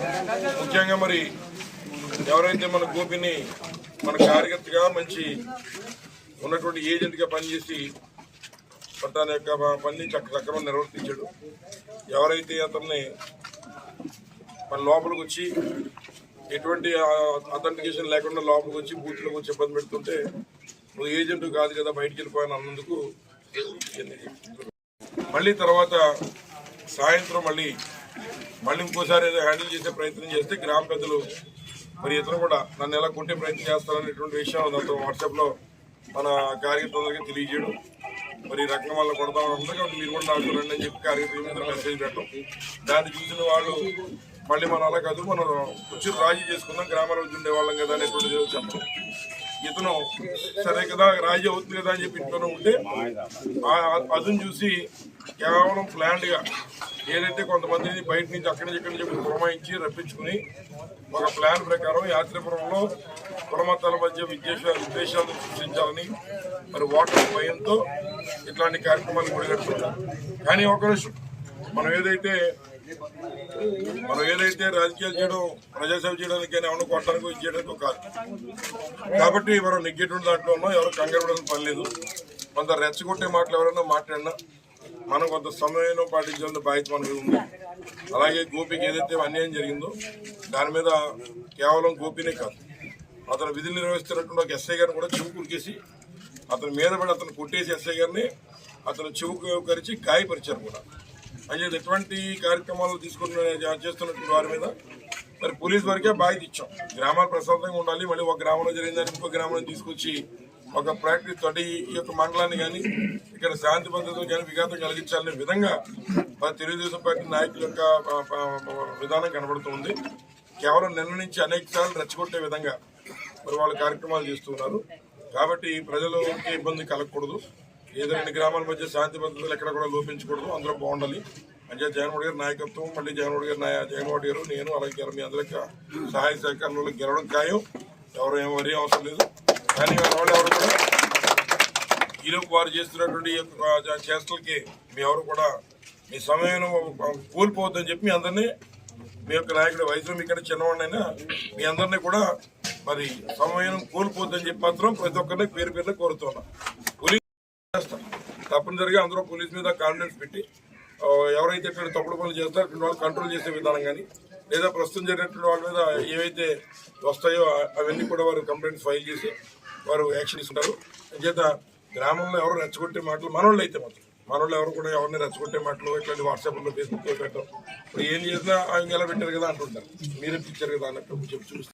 ముఖ్యంగా మరి ఎవరైతే మన గోపిని మన కార్యకర్తగా మంచి ఉన్నటువంటి ఏజెంట్గా పనిచేసి తన యొక్క పని చక్క నిర్వర్తించాడు. ఎవరైతే అతన్ని మన లోపలికి వచ్చి ఎటువంటి అథెంటికేషన్ లేకుండా లోపలికి వచ్చి బూత్లోకి వచ్చి ఇబ్బంది పెడుతుంటే నువ్వు ఏజెంట్ కాదు కదా బయటికి వెళ్ళిపోయాను అన్నందుకు మళ్ళీ తర్వాత సాయంత్రం మళ్ళీ మళ్ళీ ఇంకోసారి ఏదో హ్యాండిల్ చేసే ప్రయత్నం చేస్తే గ్రామ పెద్దలు మరి ఇతను కూడా నన్ను ఎలా కొట్టే ప్రయత్నం చేస్తారనేటువంటి విషయం దాంతో వాట్సాప్లో మన కార్యకర్తలందరికీ తెలియజేయడం. మరి ఈ రకంగా వల్ల కొడతామని ఉంటుంది కాబట్టి మీరు కూడా నాకు రండి అని చెప్పి కార్యకర్తల మీద మెసేజ్ పెట్టడం. దాన్ని చూసిన వాళ్ళు మళ్ళీ మనం అలా కాదు మనం వచ్చి రాజీ చేసుకుందాం గ్రామాల వచ్చి ఉండే వాళ్ళం కదా అనేటువంటి చెప్పడం. ఇతను సరే కదా రాజీ అవుతుంది కదా అని చెప్పి ఇంట్లోనే ఉంటే అదును చూసి కేవలం ప్లాన్డ్గా ఏదైతే కొంతమందిని బయట నుంచి అక్కడి నుంచి ఇక్కడి నుంచి పురమాయించి రప్పించుకుని ఒక ప్లాన్ ప్రకారం యాత్రిపురంలో కులమతాల మధ్య విద్వేష ఉద్దేశాలను సృష్టించాలని మరి ఓటర్ భయంతో ఇట్లాంటి కార్యక్రమాలు ముడిగడుతున్నారు కానీ ఒక విషయం మనం ఏదైతే మనం ఏదైతే రాజకీయాలు చేయడం ప్రజాసేవ చేయడానికి కానీ ఎవరిని కొట్టడానికి ఇది చేయడానికి కాదు. కాబట్టి మనం నెగ్గేటువంటి దాంట్లో ఉన్నాం ఎవరు కంగారు పడడానికి పని లేదు. కొంత రెచ్చగొట్టే మాటలు ఎవరైనా మాట్లాడినా మనం కొంత సమయం పాటించాల్సిన బాధ్యత మన ఉంది. అలాగే గోపికి ఏదైతే అన్యాయం జరిగిందో దాని మీద కేవలం గోపినే కాదు అతను విధులు నిర్వహిస్తున్నటువంటి ఒక ఎస్ఐ గారిని కూడా చెవు కురికేసి అతని మీద పడి అతను కొట్టేసి ఎస్ఐ గారిని అతను చెవు కరిచి గాయపరిచారు కూడా. అంటే ఎటువంటి కార్యక్రమాలు తీసుకున్న చేస్తున్నటువంటి వారి మీద మరి పోలీస్ వారికే బాధ్యత ఇచ్చాం. గ్రామాలు ప్రశాంతంగా ఉండాలి మళ్ళీ ఒక గ్రామంలో జరిగిందని ఇంకో గ్రామంలో తీసుకొచ్చి ఒక ప్రాక్టీస్ తోటి ఈ యొక్క మండలాన్ని కానీ ఇక్కడ శాంతి భద్రతలు కానీ విఘాతం కలిగించాలనే విధంగా మరి తెలుగుదేశం పార్టీ నాయకుల యొక్క విధానం కనబడుతుంది. కేవలం నిన్న నుంచి అనేక సార్లు రెచ్చగొట్టే విధంగా మరి వాళ్ళు కార్యక్రమాలు చేస్తున్నారు కాబట్టి ప్రజలకి ఇబ్బంది కలగకూడదు. ఏదో రెండు గ్రామాల మధ్య శాంతి భద్రతలు ఎక్కడ కూడా లోపించకూడదు. అందరూ బాగుండాలి. అంటే జగన్మోహన్ గారి నాయకత్వం మళ్ళీ జగన్మోహన్ గారి నాయ జగన్మోహన్ గారు నేను అలాగే మీ అందరికీ సహాయ సహకారంలో గెలవడం ఖాయం. ఎవరు ఏం వరి అవసరం లేదు. కానీ వాళ్ళు ఎవరు కూడా ఈలోపు వారు చేస్తున్నటువంటి యొక్క చేష్టలకి మీ ఎవరు కూడా మీ సమయం కోల్పోవద్దని చెప్పి మీ అందరినీ మీ యొక్క నాయకుడు వయసులో మీ ఇక్కడ చిన్నవాడినైనా మీ అందరినీ కూడా మరి సమయం కోల్పోద్దని చెప్పి మాత్రం ప్రతి ఒక్కరిని పేరు పేరున కోరుతున్నా. పోలీస్ తప్పనిసరిగా అందరూ పోలీస్ మీద కాన్ఫిడెన్స్ పెట్టి ఎవరైతే ఇక్కడ తప్పుడు పనులు చేస్తారో అటువంటి వాళ్ళు కంట్రోల్ చేసే విధానం కానీ లేదా ప్రస్తుతం జరిగినటువంటి వాళ్ళ మీద ఏవైతే వస్తాయో అవన్నీ కూడా వారు కంప్లైంట్స్ ఫైల్ చేసి వారు యాక్షన్ తీసుకుంటారు. చేత గ్రామంలో ఎవరు రెచ్చగొట్టే మాటలు మనోళ్ళు అయితే మాత్రం. మనోళ్ళు ఎవరు కూడా ఎవరిని రెచ్చగొట్టే మాటలు ఇట్లాంటి వాట్సాప్లో ఫేస్బుక్లో పెట్టడం ఇప్పుడు ఏం చేసినా ఆయన ఎలా పెట్టారు కదా అంటుంటారు. మీరే పిచ్చారు కదా అన్నట్టు చెప్పి చూస్తారు